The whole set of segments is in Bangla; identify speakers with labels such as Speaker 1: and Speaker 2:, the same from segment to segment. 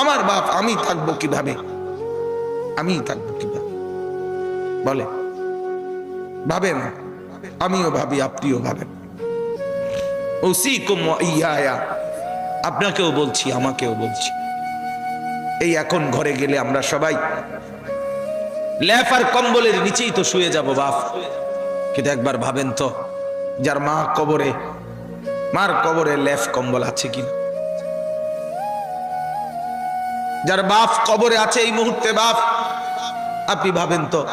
Speaker 1: আমার বাপ, আমি থাকব কীভাবে? আমি থাকব কীভাবে? বলে, ভাবেন, আমিও ভাবি, আপনিও ভাবেন। আপনাকেও বলছি, আমাকেও বলছি। এই এখন ঘরে গেলে আমরা সবাই ল্যাফ আর কম্বলের নিচেই তো শুয়ে যাব, বাপ। কিন্তু একবার ভাবেন তো, যার মা কবরে, মার কবরে ল্যাফ কম্বল আছে কিনা? যার বাপ কবরে আছে এই মুহূর্তে, বাপ। আপনি ভাবেন তো,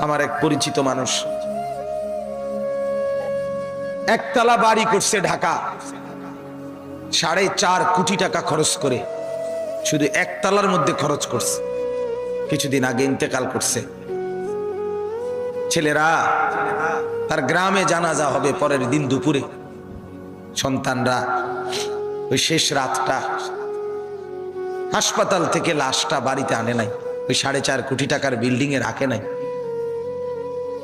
Speaker 1: আমার এক পরিচিত মানুষ একতলা বাড়ি করছে ঢাকা। সাড়ে চার কোটি টাকা খরচ করে শুধু একতলার মধ্যে খরচ করছে। কিছুদিন আগে ইন্তেকাল করছে। ছেলেরা, তার গ্রামে জানাজা হবে পরের দিন দুপুরে। সন্তানরা, ওই শেষ রাতটা হাসপাতাল থেকে লাশটা বাড়িতে আনে নাই। ওই সাড়ে চার কোটি টাকার বিল্ডিং এ রাখে নাই।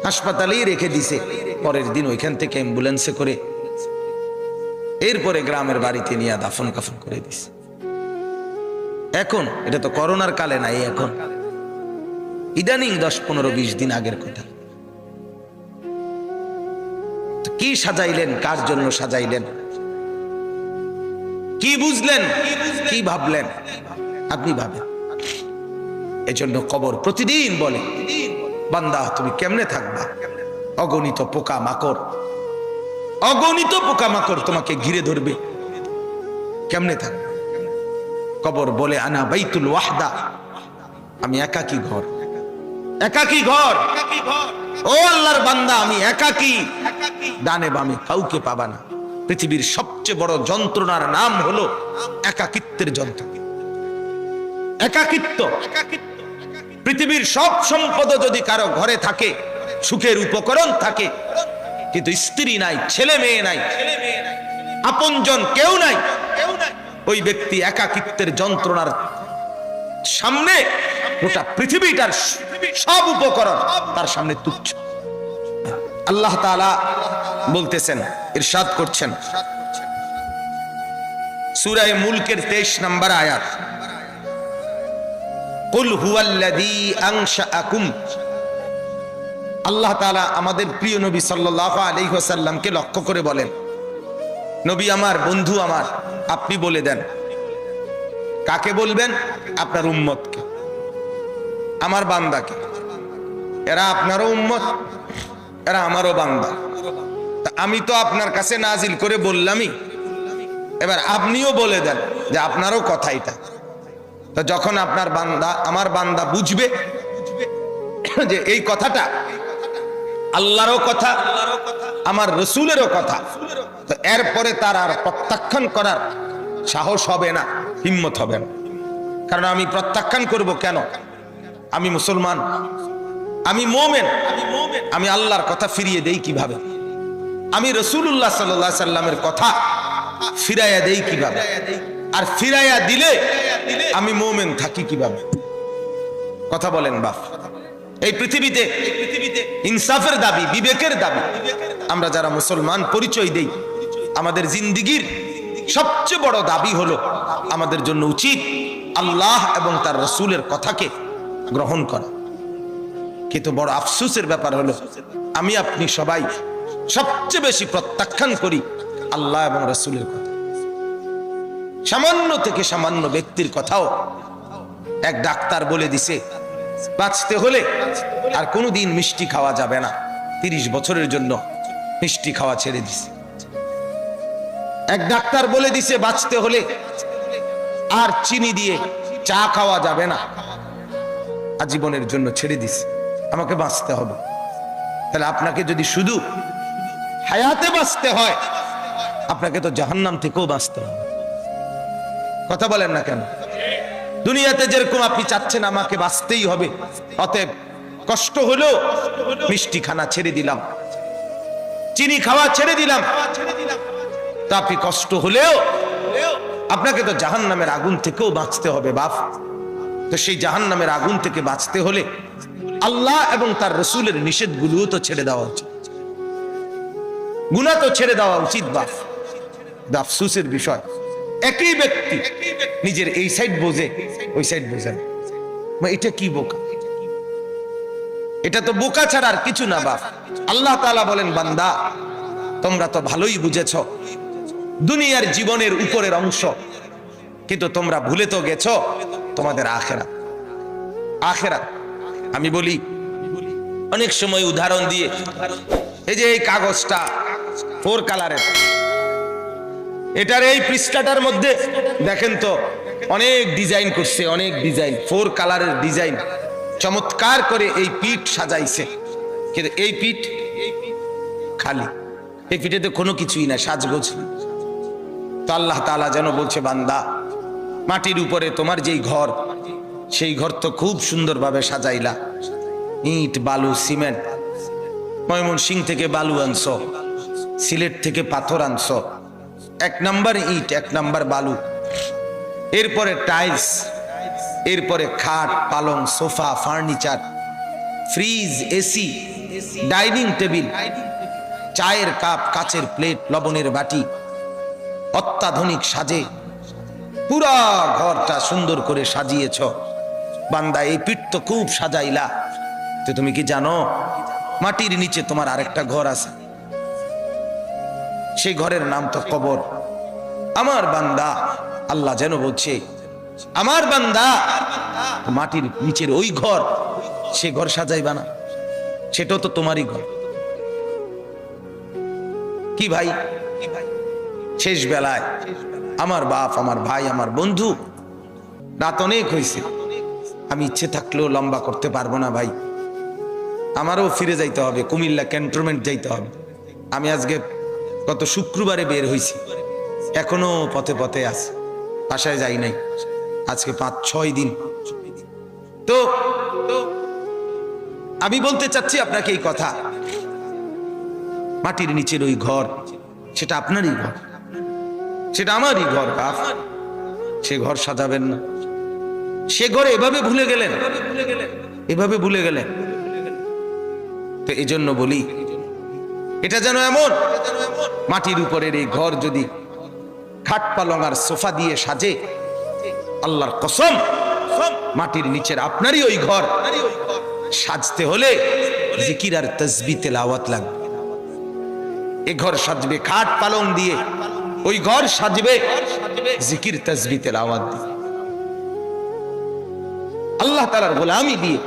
Speaker 1: হাসপাতালেই রেখে দিছে। পরের দিন ওইখান থেকে অ্যাম্বুলেন্সে করে এরপরে গ্রামের বাড়িতে নিয়ে দাফন কাফন করে দিছে। এখন, এটা তো করোনার কালে নাই এখন। ইদানিং দশ পনেরো বিশ দিন আগের কথা। কি সাজাইলেন? কার জন্য সাজাইলেন? কি বুঝলেন? কি ভাবলেন? আপনি ভাবেন। এজন্য কবর প্রতিদিন বলে, বান্দা, তুমি কেমনে থাকবা? অগণিত পোকা মাকড় অগণিত পোকা মাকড় তোমাকে ঘিরে ধরবে। কেমনে থাকবে? কবর বলে, আনা বাইতুল ওয়াহদা। আমি একাকি ঘর। একাকি ঘর। ও আল্লাহর বান্দা, আমি একাকি। ডানে বামে কাউকে পাবা না। পৃথিবীর সবচেয়ে বড় যন্ত্রণার নাম হলো একাকিত্বের যন্ত্র। একাকিত্ব। পৃথিবীর সব সম্পদ যদি কারও ঘরে থাকে, সুখের উপকরণ থাকে, কিন্তু স্ত্রী নাই, ছেলে মেয়ে নাই, আপনজন কেউ নাই, ওই ব্যক্তি একাকিত্বের যন্ত্রণার সামনে গোটা পৃথিবীটার সব উপকরণ তার সামনে তুচ্ছ। আল্লাহ তাআলা বলতেছেন, ইরশাদ করছেন। সূরায়ে মুলকের 23 নম্বর আয়াত। কুল হুয়াল্লাযী আনশাআকুম আল্লাহ তাআলা আমাদের প্রিয় নবী সাল্লাল্লাহু আলাইহি ওয়াসাল্লামকে লক্ষ্য করে বলেন, নবী আমার, বন্ধু আমার, আপনি বলে দেন। কাকে বলবেন? আপনার উম্মতকে। আমার বান্দাকে। এরা আপনারও উম্মত, এরা আমারও বান্দা। আমি তো আপনার কাছে নাজিল করে বললামই। এবার আপনিও বলে দেন যে আপনারও কথা এটা। তো যখন আপনার বান্দা, আমার বান্দা বুঝবে যে এই কথাটা আল্লাহরও কথা, আমার রসুলেরও কথা, তো এরপরে তার আর প্রত্যাখ্যান করার সাহস হবে না, হিম্মত হবে না। কারণ আমি প্রত্যাখ্যান করব কেন? আমি মুসলমান, আমি মোমেন, আমি আল্লাহর কথা ফিরিয়ে দেই কীভাবে? আমি রসুল্লাহ সাল্লাহ সাল্লামের কথা ফিরাইয়া দেই কীভাবে? আর ফিরাইয়া দিলে আমি মোমেন থাকি কীভাবে? কথা বলেন বাপ। এই পৃথিবীতে ইনসাফের দাবি, বিবেকের দাবি, আমরা যারা মুসলমান, পরিচয় দেই। আমাদের জিন্দিগির সবচেয়ে বড় দাবি হলো আমাদের জন্য উচিত আল্লাহ এবং তার রসুলের কথাকে গ্রহণ করা। কিন্তু বড় আফসুসের ব্যাপার হলো, আমি আপনি সবাই সবচেয়ে বেশি প্রত্যাখ্যান করি আল্লাহ এবং রসুলের কথা। সামান্য থেকে সামান্য ব্যক্তির কথাও এক ডাক্তার বলে দিছে, বাঁচতে হলে আর কোনোদিন মিষ্টি খাওয়া যাবে না। তিরিশ বছরের জন্য মিষ্টি খাওয়া ছেড়ে দিছে। এক ডাক্তার বলে দিছে, বাঁচতে হলে আর চিনি দিয়ে চা খাওয়া যাবে না। আজীবনের জন্য ছেড়ে দিছে। আমাকে বাঁচতে হবে। তাহলে আপনাকে যদি শুধু হায়াতে বাঁচতে হয়। আপনাকে তো জাহান্নাম থেকেও বাঁচতে হবে। কথা বলেন না কেন? দুনিয়াতে যেরকম আপনি চাচ্ছেন আমাকে বাঁচতেই হবে, অতএব কষ্ট হলেও মিষ্টি খানা ছেড়ে দিলাম, চিনি খাওয়া ছেড়ে দিলাম। তা আপনি কষ্ট হলেও আপনাকে তো জাহান নামের আগুন থেকেও বাঁচতে হবে বাপ। তো সেই জাহান নামের আগুন থেকে বাঁচতে হলে আল্লাহ এবং তার রসুলের নিষেধ নিষেধগুলোও তো ছেড়ে দেওয়া উচিত। গুণা তো ছেড়ে দেওয়া উচিত এটা আফসুসের বিষয়। একই ব্যক্তি নিজের এই সাইড বোঝে, ওই সাইড বোঝে না। এটা কি বোকা? এটা তো বোকা ছাড়া আর কিছু না, বাপ। আল্লাহ তাআলা বলেন, বান্দা, তোমরা তো ভালোই বুঝেছ, দুনিয়ার জীবনের উপরের অংশ। কিন্তু তোমরা ভুলে তো গেছো, তোমাদের আখেরা আখেরা আমি বলি, অনেক সময় উদাহরণ দিয়ে, এই যে এই কাগজটা ফোর কালারের। এটার এই পৃষ্ঠাটার মধ্যে দেখেন তো, অনেক ডিজাইন করছে, অনেক ডিজাইন, ফোর কালারের ডিজাইন। চমৎকার করে এই পিঠ সাজাইছে। কিন্তু এই পিঠ খালি। এই পিঠেতে কোনো কিছুই না সাজগোজ। তো আল্লাহ তাআলা যেন বলছে, বান্দা, মাটির উপরে তোমার যেই ঘর, সেই ঘর তো খুব সুন্দরভাবে সাজাইলা। ইট, বালু, সিমেন্ট ময়মন সিং থেকে বালু আনছো। সিলেট থেকে পাথর আনছো। এক নাম্বার ইট, এক নাম্বার বালু। এরপরে টাইলস, এরপরে খাট, পালং, sofa, furniture, fridge, AC, dining table, চায়ের কাপ, কাচের প্লেট, লবণের বাটি, অত্যাধুনিক সাজে। পুরা ঘরটা সুন্দর করে সাজিয়েছ। বান্দা, এই পিঠ তো খুব সাজাইলা। তো তুমি কি জানো, মাটির নিচে তোমার আরেকটা ঘর আছে। সেই ঘরের নাম তো কবর। আমার বান্দা, আল্লাহ যেন বলছে, আমার বান্দা, মাটির নিচের ওই ঘর, সে ঘর সাজাইবা না। সেটাও তো তোমারই ঘর। কি ভাই? শেষ বেলায় আমার বাপ, আমার ভাই, আমার বন্ধু, রাত অনেক হয়েছে আমি ইচ্ছে থাকলেও লম্বা করতে পারব না ভাই। আমারও ফিরে যাইতে হবে, কুমিল্লা ক্যান্টনমেন্ট যাইতে হবে। আমি আজকে গত শুক্রবারে বের হয়েছি এখনও পথে পথে আছে। বাসায় যাই নাই। আজকে পাঁচ, ছয় দিন। তো আমি বলতে চাচ্ছি আপনাকে এই কথা। মাটির নিচের ওই ঘর, সেটা আপনারই ঘর। সেটা আমারই ঘর সে ঘর সাজাবেন না। সে ঘরে এভাবে ভুলে গেলেন। এভাবে ভুলে গেলেন। তো এই জন্য বলি এটা যেন এমন। মাটির উপরের এই ঘর যদি খাট পালং আর সোফা দিয়ে সাজে, আল্লাহর কসম, মাটির নিচের আপনারই ওই ঘর। সাজতে হলে জিকির আর তসবি তেলাওয়াত লাগবে। এ ঘর সাজবে, খাট পালং দিয়ে ওই ঘর সাজবে, জিকির তসবি তেলাওয়াত দিয়ে। আল্লাহ তালার গোলামি দিয়ে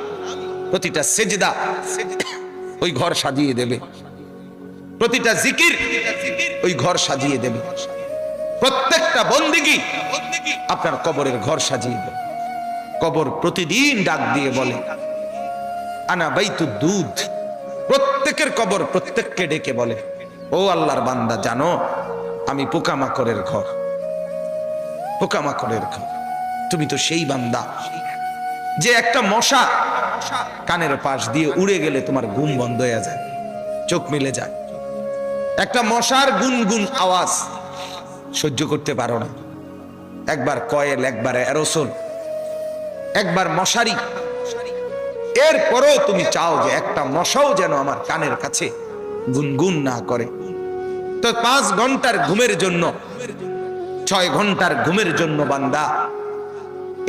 Speaker 1: প্রতিটা সেজদা ওই ঘর সাজিয়ে দেবে। প্রতিটা জিকির ওই ঘর সাজিয়ে দেবে। প্রত্যেকটা বন্দিগি আপনার কবরের ঘর সাজিয়ে দেবে। কবর প্রতিদিন ডাক দিয়ে বলে, আনা বাইতু দুধ। প্রত্যেকের কবর প্রত্যেককে ডেকে বলে, ও আল্লাহর বান্দা, জানো, আমি পোকামাকড়ের ঘর। পোকামাকড়ের ঘর। তুমি তো সেই বান্দা যে একটা মশা কানের পাশ দিয়ে উড়ে গেলে তোমার ঘুম বন্ধ হয়ে যায়, চোখ মিলে যায়। একটা মশার গুনগুন আওয়াজ। সহ্য করতে পারো না। একবার কয়েল, একবার অ্যারোসোল, একবার মশারি। এরপরেও তুমি চাও যে একটা মশাও যেন আমার কানের কাছে গুনগুন না করে। তো পাঁচ ঘণ্টার ঘুমের জন্য, ছয় ঘণ্টার ঘুমের জন্য বান্দা,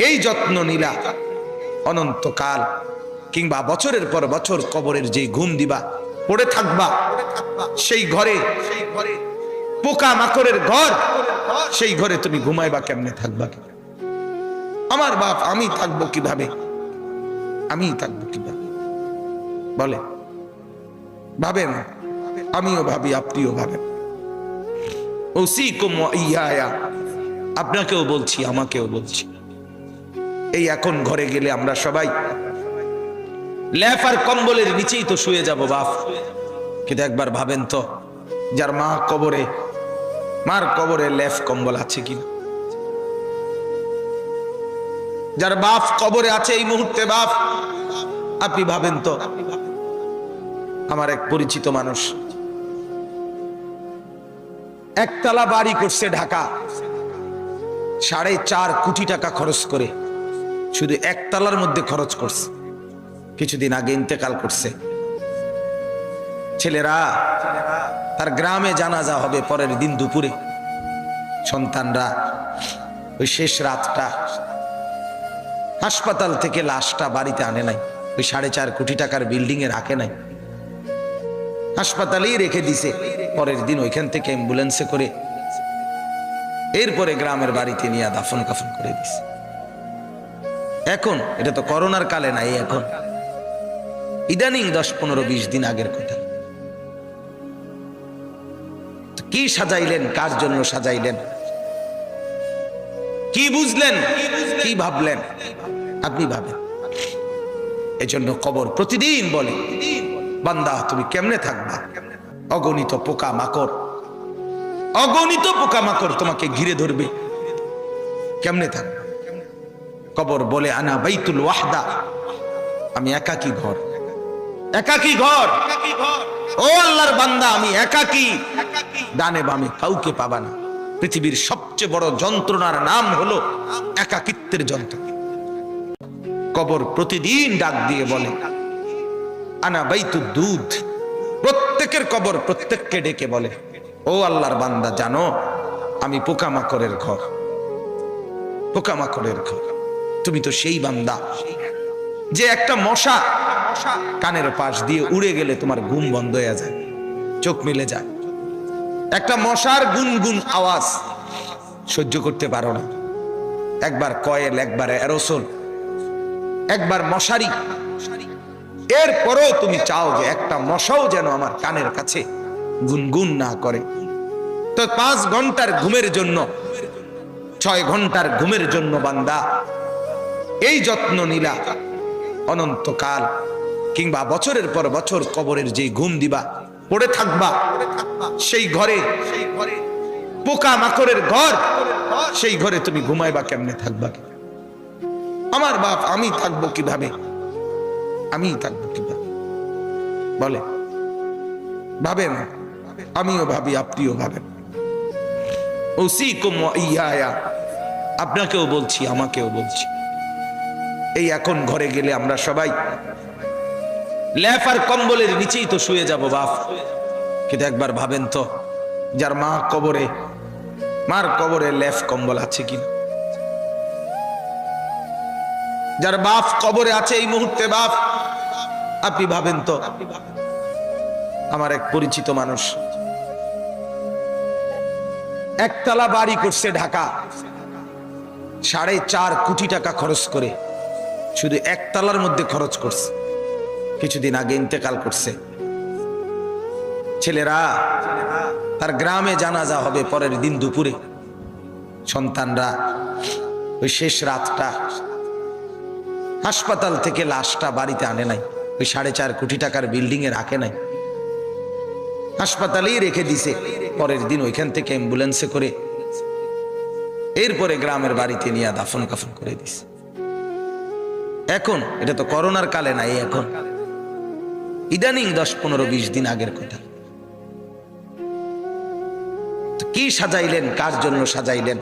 Speaker 1: এই যত্ন নিলা। অনন্তকাল কিংবা বছরের পর বছর কবরের যে ঘুম দিবা পড়ে থাকবা। সেই ঘরে পোকা মাকড়ের ঘর, সেই ঘরে তুমি ঘুমাইবা কেমনে থাকবা? আমার বাপ, আমি থাকব কীভাবে? আমি থাকব কীভাবে? বলে ভাবেন আমিও ভাবি, আপনিও ভাবেন। ওয়া ইয়ায়া। আপনাকেও বলছি, আমাকেও বলছি। এই এখন ঘরে গেলে আমরা সবাই ল্যাফ আর কম্বলের নিচেই তো শুয়ে যাব, বাপ। কিন্তু একবার ভাবেন তো, যার মা কবরে, মার কবরে লেফ কম্বল আছে কিনা? যার বাপ কবরে আছে এই মুহূর্তে, বাপ, আপনি ভাবেন তো, আমার এক পরিচিত মানুষ, একতলা বাড়ি করছে ঢাকা, সাড়ে চার কোটি টাকা খরচ করে, শুধু একতলার মধ্যে খরচ করছে। কিছুদিন আগে ইন্তেকাল করছে। ছেলেরা, তার গ্রামে জানাজা হবে পরের দিন দুপুরে। সন্তানরা ওই শেষ রাতটা হাসপাতাল থেকে লাশটা বাড়িতে আনে নাই। ওই সাড়ে চার কোটি টাকার বিল্ডিং এ রাখে নাই। হাসপাতালেই রেখে দিছে। পরের দিন ওইখান থেকে অ্যাম্বুলেন্সে করে এরপরে গ্রামের বাড়িতে নিয়ে দাফন কাফন করে দিছে। এখন, এটা তো করোনার কালে নাই, এখন। ইদানিং দশ পনেরো বিশ দিন আগের কথা। কি সাজাইলেন? কার জন্য সাজাইলেন? কি বুঝলেন? কি ভাবলেন? আপনি ভাবেন। এজন্য কবর প্রতিদিন বলে, বান্দা, তুমি কেমনে থাকবা? অগণিত পোকা মাকড় অগণিত পোকা মাকড় তোমাকে ঘিরে ধরবে। কেমনে থাকবা? কবর বলে, আনা বাইতুল ওয়াহদা। আমি একাকি ঘর। একাকি ঘর। ও আল্লাহর বান্দা, আমি একাকি। ডানে বামে কাউকে পাবা না। পৃথিবীর সবচেয়ে বড় যন্ত্রণার নাম হলো একাকিত্বের যন্ত্রণা কবর প্রতিদিন ডাক দিয়ে বলে, আনা বাইতু দুধ। প্রত্যেকের কবর প্রত্যেককে ডেকে বলে, ও আল্লাহর বান্দা, জানো, আমি পোকামাকড়ের ঘর। পোকামাকড়ের ঘর। তুমি তো সেই বান্দা যে একটা মশা কানের পাশ দিয়ে উড়ে গেলে তোমার ঘুম বন্ধ হয়ে যায়। চোখ মিলে যায়। একটা মশার গুনগুন আওয়াজ সহ্য করতে পারো না। একবার কয়েল, একবার অ্যারোসোল, একবার মশারি। এরপরেও তুমি চাও যে একটা মশাও যেন আমার কানের কাছে গুনগুন না করে। তো পাঁচ ঘণ্টার ঘুমের জন্য, ছয় ঘণ্টার ঘুমের জন্য বান্দা, এই যত্ন নিলা। অনন্তকাল কিংবা বছরের পর বছর কবরের যে ঘুম দিবা, পড়ে থাকবা, সেই ঘরে পোকা মাকড়ের ঘর, সেই ঘরে তুমি ঘুমাইবা কেমনে থাকবা? আমার বাপ, আমি থাকব কীভাবে? আমি থাকব কীভাবে? বলে, ভাবেন, আমিও ভাবি, আপনিও ভাবেন। আপনাকেও বলছি, আমাকেও বলছি। এই এখন ঘরে গেলে আমরা সবাই ল্যাফ আর কম্বলের নিচেই তো শুয়ে যাব বাপ। কিন্তু একবার ভাবেন তো, যার মা কবরে, মার কবরে ল্যাফ কম্বল আছে কিনা? যার বাপ কবরে আছে এই মুহূর্তে বাপ, আপনি ভাবেন তো, আমার এক পরিচিত মানুষ, একতলা বাড়ি করছে ঢাকা, সাড়ে চার কোটি টাকা খরচ করে, শুধু একতলার মধ্যে খরচ করছে। কিছুদিন আগে ইন্তেকাল করছে। ছেলেরা, তার গ্রামে জানাজা হবে পরের দিন দুপুরে। সন্তানরা ওই শেষ রাতটা হাসপাতাল থেকে লাশটা বাড়িতে আনে নাই। ওই সাড়ে চার কোটি টাকার বিল্ডিং এ রাখে নাই। হাসপাতালেই রেখে দিছে। পরের দিন ওইখান থেকে অ্যাম্বুলেন্সে করে এরপরে গ্রামের বাড়িতে নিয়ে দাফন কাফন করে দিছে। এখন, এটা তো করোনার কালে নাই, এখন। ইদানিং দশ পনেরো বিশ দিন আগের কথা। কি সাজাইলেন? কার জন্য সাজাইলেন?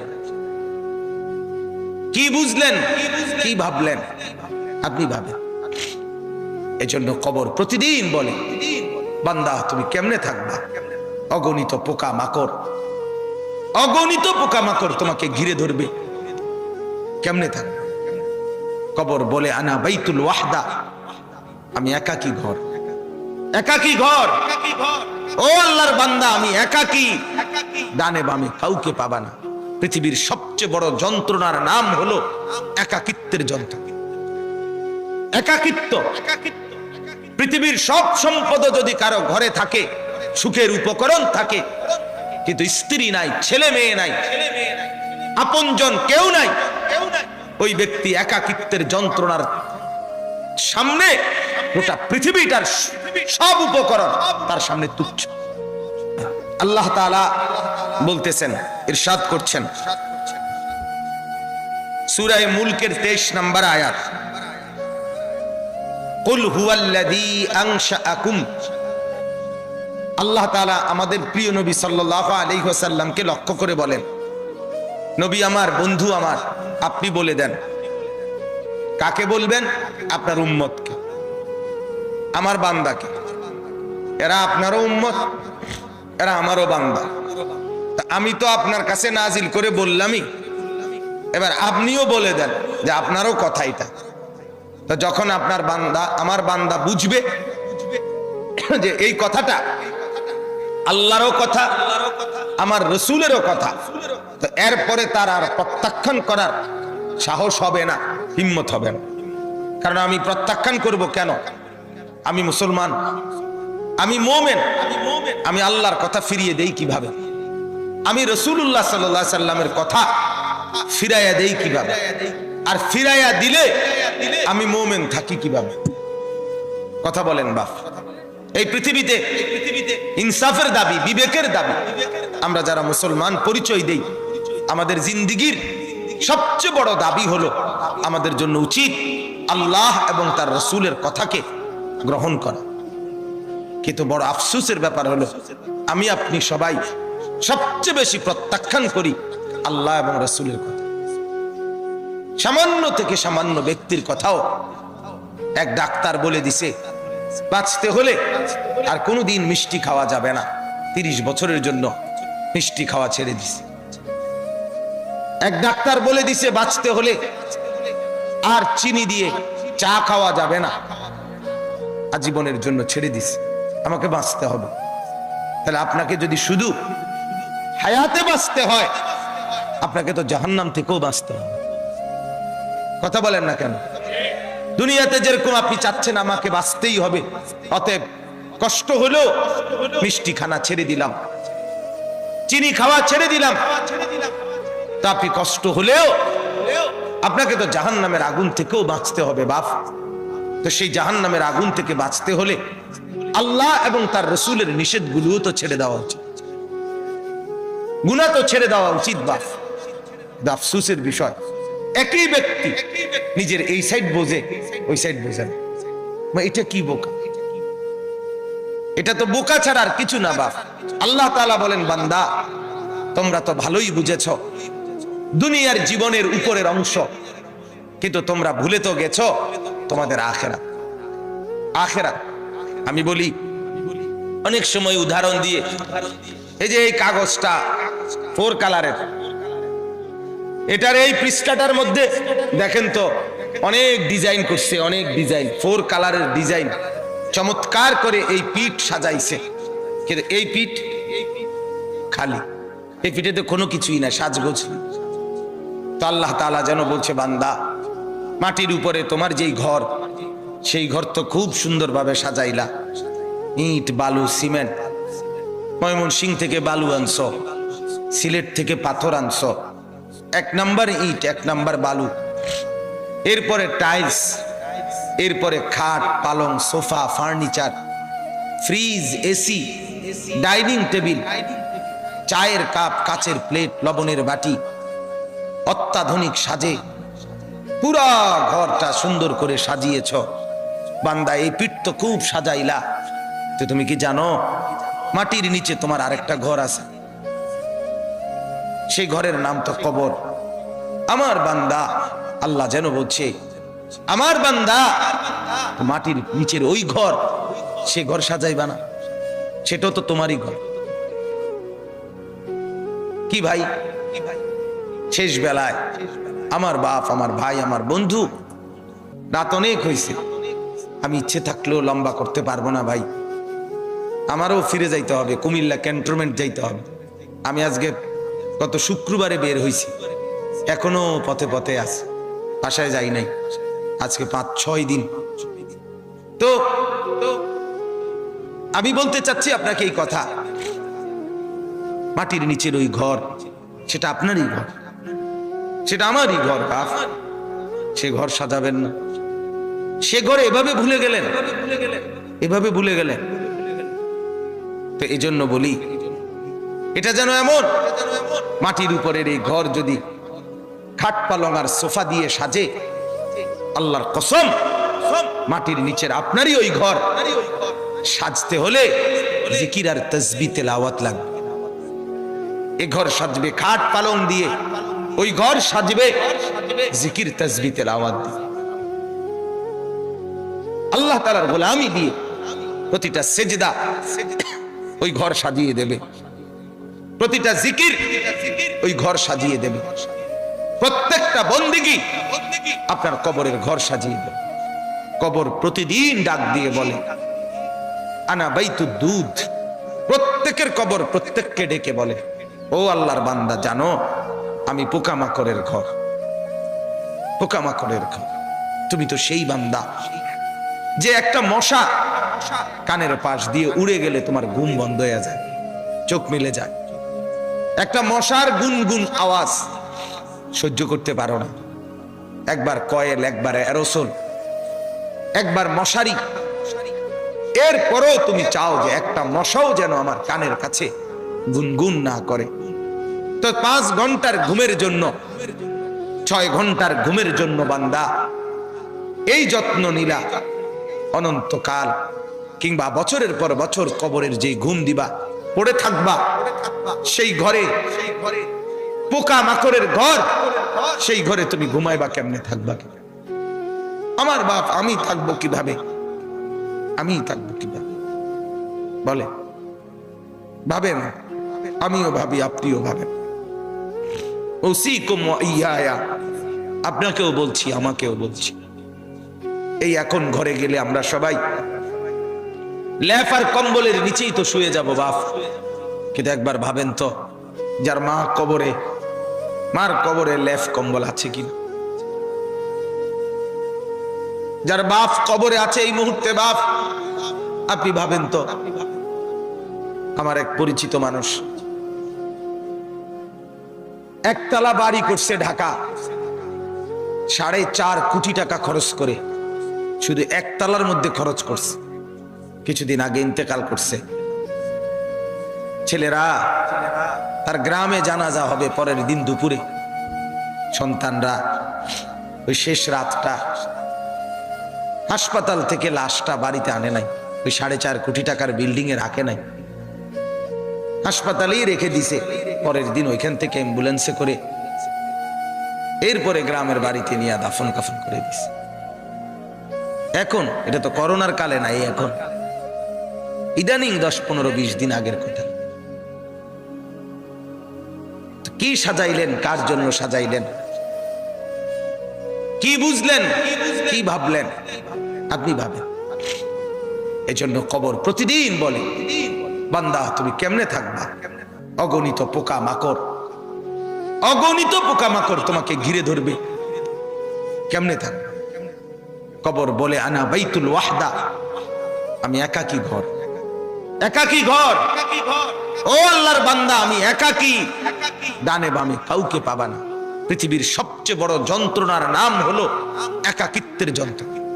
Speaker 1: কি বুঝলেন? কি ভাবলেন? আপনি ভাবেন। এজন্য কবর প্রতিদিন বলে, বান্দা, তুমি কেমনে থাকবা? অগণিত পোকা মাকড় অগণিত পোকা মাকড় তোমাকে ঘিরে ধরবে। কেমনে থাকবে? কবর বলে, আনা বাইতুল ওয়াহদা। আমি একাকি ঘর। একাকি ঘর। ও আল্লাহর বান্দা, আমি একাকি। ডানে বামে কাউকে পাবা না। পৃথিবীর সবচেয়ে বড় যন্ত্রণার নাম হলো একাকিত্বের যন্ত্রণা। একাকিত্ব। পৃথিবীর সব সম্পদ যদি কারও ঘরে থাকে, সুখের উপকরণ থাকে, কিন্তু স্ত্রী নাই, ছেলে মেয়ে নাই, আপনজন কেউ নাই, ওই ব্যক্তি একাকিত্বের যন্ত্রণার সামনে গোটা পৃথিবীটার সব উপকরণ তার সামনে তুচ্ছ। আল্লাহ তাআলা বলতেছেন, ইরশাদ করছেন। সূরায়ে মুলকের 23 নম্বর আয়াত। আল্লাহ আমাদের প্রিয় নবী আলাইহি লক্ষ্য করে বলেন, নবী আমার, বন্ধু আমার, আপনি বলে দেন। কাকে বলবেন? আপনার উম্মতকে। আমার বান্দাকে। এরা আপনারও উম্মত, এরা আমারও বান্দা। আমি তো আপনার কাছে নাজিল করে বললামই। এবার আপনিও বলে দেন যে আপনারও কথা এটা। তো যখন আপনার বান্দা, আমার বান্দা বুঝবে যে এই কথাটা আল্লাহরও কথা, আমার রসুলেরও কথা, তো এরপরে তার আর প্রত্যাখ্যান করার সাহস হবে না, হিম্মত হবে না। কারণ আমি প্রত্যাখ্যান করব কেন? আমি মুসলমান, আমি মোমেন, আমি আল্লাহর কথা ফিরিয়ে দেই কীভাবে? আমি রসুল্লাহ সাল্লাহ সাল্লামের কথা ফিরাইয়া দেই কীভাবে? আর ফিরাইয়া দিলে আমি মোমেন থাকি কীভাবে? কথা বলেন বাপ। এই পৃথিবীতে ইনসাফের দাবি, বিবেকের দাবি, আমরা যারা মুসলমান, পরিচয় দেই। আমাদের জিন্দিগির সবচেয়ে বড় দাবি হলো আমাদের জন্য উচিত আল্লাহ এবং তার রসুলের কথাকে গ্রহণ করা। কিন্তু বড় আফসুসের ব্যাপার হলো, আমি আপনি সবাই সবচেয়ে বেশি প্রত্যাখ্যান করি আল্লাহ এবং রসুলের কথা। সামান্য থেকে সামান্য ব্যক্তির কথাও এক ডাক্তার বলে দিছে, বাঁচতে হলে আর কোনোদিন মিষ্টি খাওয়া যাবে না। তিরিশ বছরের জন্য মিষ্টি খাওয়া ছেড়ে দিছে। এক ডাক্তার বলে দিছে, বাঁচতে হলে আর চিনি দিয়ে চা খাওয়া যাবে না। আজীবনের জন্য ছেড়ে দিছে আমাকে বাঁচতে হবে। তাহলে আপনাকে যদি শুধু হায়াতে বাঁচতে হয়, আপনাকে তো জাহান্নাম থেকেও বাঁচতে হবে। কথা বলেন না কেন? দুনিয়াতে যেরকম আপনি চাচ্ছেন আমাকে বাঁচতেই হবে, অতএব কষ্ট হলেও মিষ্টি খানা ছেড়ে দিলাম। চিনি খাওয়া ছেড়ে দিলাম। তা আপনি কষ্ট হলেও আপনাকে তো জাহান নামের আগুন থেকেও বাঁচতে হবে, বাপ। তো সেই জাহান নামের আগুন থেকে বাঁচতে হলে আল্লাহ এবং তার রসুলের নিষেধগুলোও তো ছেড়ে দেওয়া উচিত। গুণা তো ছেড়ে দেওয়া উচিত বাপ। আফসুসের বিষয়। একই ব্যক্তি নিজের এই সাইড বোঝে, ওই সাইড বোঝে না। এটা কি বোকা? এটা তো বোকা ছাড়া আর কিছু না বাপ। আল্লাহ তাআলা বলেন, বান্দা, তোমরা তো ভালোই বুঝেছ, দুনিয়ার জীবনের উপরের অংশ, কিন্তু তোমরা ভুলে তো গেছো তোমাদের আখেরা আখেরা আমি বলি, অনেক সময় উদাহরণ দিয়ে, এই যে এই কাগজটা, ফোর কালারের, এটার এই পৃষ্ঠাটার মধ্যে, দেখেন তো, অনেক ডিজাইন করছে, অনেক ডিজাইন, ফোর কালারের ডিজাইন, চমৎকার করে এই পিঠ সাজাইছে। কিন্তু এই পিঠ খালি। এই পিঠে তো কোনো কিছুই না সাজগোজ। তো আল্লাহ তাআলা যেন বলছে, বান্দা মাটির উপরে তোমার যেই ঘর, সেই ঘর তো খুব সুন্দরভাবে সাজাইলা। ইট, বালু, সিমেন্ট। ময়মন সিং থেকে বালু আনছো, সিলেট থেকে পাথর আনছো। এক নাম্বার ইট, এক নাম্বার বালু। এরপরে টাইলস, এরপরে খাট, পালং, sofa, furniture, fridge, AC, dining table, চায়ের কাপ, কাচের প্লেট, লবণের বাটি, অত্যাধুনিক সাজে। পুরা ঘরটা সুন্দর করে সাজিয়েছ। বান্দা, এই পিঠ তো খুব সাজাইলা। তো তুমি কি জানো, মাটির নিচে তোমার আরেকটা ঘর আছে। সেই ঘরের নাম তো কবর। আমার বান্দা, আল্লাহ যেন বলছে, আমার বান্দা, মাটির নিচের ওই ঘর, সে ঘর সাজাইবা না। সেটাও তো তোমারই ঘর। কি ভাই? শেষ বেলায় আমার বাপ, আমার ভাই, আমার বন্ধু, রাত অনেক হয়েছে আমি ইচ্ছে থাকলেও লম্বা করতে পারব না ভাই। আমারও ফিরে যাইতে হবে, কুমিল্লা ক্যান্টনমেন্ট যাইতে হবে। আমি আজকে গত শুক্রবারে বের হয়েছি এখনও পথে পথে আছে। বাসায় যাই নাই। আজকে পাঁচ, ছয় দিন। তো, আমি বলতে চাচ্ছি আপনাকে এই কথা। মাটির নিচের ওই ঘর, সেটা আপনারই ঘর। সেটা আমারই ঘর, বাপ। সে ঘর সাজাবেন না। সে ঘরে এভাবে ভুলে গেলেন। এভাবে ভুলে গেলেন। তো এই জন্য বলি, এটা যেন এমন, মাটির উপরের এই ঘর যদি খাট পালং আর সোফা দিয়ে সাজে, আল্লাহর কসম, মাটির নিচের আপনারই ওই ঘর। সাজতে হলে জিকির আর তসবি তেলাওয়াত লাগবে। এ ঘর সাজবে খাট পালং দিয়ে। ওই ঘর সাজবে। জিকির তসবি তেলাওয়াত দিয়ে। আল্লাহ তালার গোলামি দিয়ে প্রতিটা সেজদা ওই ঘর সাজিয়ে দেবে। প্রতিটা জিকির ওই ঘর সাজিয়ে দেবে। প্রত্যেকটা বন্দিগি আপনার কবরের ঘর সাজিয়ে দেবে। কবর প্রতিদিন ডাক দিয়ে বলে, আনা বাইতু দুধ। প্রত্যেকের কবর প্রত্যেককে ডেকে বলে, ও আল্লাহর বান্দা, জানো আমি পোকামাকড়ের ঘর। পোকামাকড়ের ঘর। তুমি তো সেই বান্দা। যে একটা মশা কানের পাশ দিয়ে উড়ে গেলে তোমার ঘুম বন্ধ হয়ে যায়। চোখ মিলে যায়। একটা মশার গুনগুন আওয়াজ সহ্য করতে পারো না। একবার কয়েল, একবার অ্যারোসোল, একবার মশারি। এরপরেও তুমি চাও যে একটা মশাও যেন আমার কানের কাছে গুনগুন না করে। তো পাঁচ ঘণ্টার ঘুমের জন্য, ছয় ঘণ্টার ঘুমের জন্য বান্দা, এই যত্ন নিলা অনন্তকাল কিংবা বছরের পর বছর কবরের যে ঘুম দিবা, পড়ে থাকবা, সেই ঘরে পোকা মাকড়ের ঘর, সেই ঘরে তুমি ঘুমাইবা কেমনে থাকবা আমার বাপ, আমি থাকব কীভাবে? আমি থাকব কীভাবে? বলে, ভাবেন, আমিও ভাবি, আপনিও ভাবেন। আপনাকেও বলছি, আমাকেও বলছি। এই এখন ঘরে গেলে আমরা সবাই ল্যাফ আর কম্বলের নিচেই তো শুয়ে যাব, বাপ। কিন্তু একবার ভাবেন তো, যার মা কবরে, মার কবরে ল্যাফ কম্বল আছে কিনা? যার বাপ কবরে আছে এই মুহূর্তে, বাপ, আপনি ভাবেন তো? আমার এক পরিচিত মানুষ একতলা বাড়ি করছে ঢাকা। সাড়ে চার কোটি টাকা খরচ করে। শুধু একতলার মধ্যে খরচ করছে। কিছুদিন আগে ইন্তেকাল করছে। ছেলেরা, তার গ্রামে জানাজা হবে পরের দিন দুপুরে। সন্তানরা, ওই শেষ রাতটা হাসপাতাল থেকে লাশটা বাড়িতে আনে নাই। ওই সাড়ে চার কোটি টাকার বিল্ডিং এ রাখে নাই। হাসপাতালেই রেখে দিছে। পরের দিন ওইখান থেকে অ্যাম্বুলেন্সে করে এরপরে গ্রামের বাড়িতে নিয়ে দাফন কাফন করে দিছে। এখন, এটা তো করোনার কালে নাই এখন। ইদানিং দশ পনেরো বিশ দিন আগের কথা। কি সাজাইলেন? কার জন্য সাজাইলেন? কি বুঝলেন? কি ভাবলেন? আপনি ভাবেন। এজন্য কবর প্রতিদিন বলে, বান্দা, তুমি কেমনে থাকবা? অগণিত পোকা মাকড় অগণিত পোকা মাকড় তোমাকে ঘিরে ধরবে। কেমনে থাক? কবর বলে, আনা বাইতুল ওয়াহদা। আমি একাকি ঘর। একাকি ঘর। ও আল্লাহর বান্দা, আমি একাকি। ডানে বামে কাউকে পাবা না। পৃথিবীর সবচেয়ে বড় যন্ত্রণার নাম হলো একাকিত্বের যন্ত্রণা।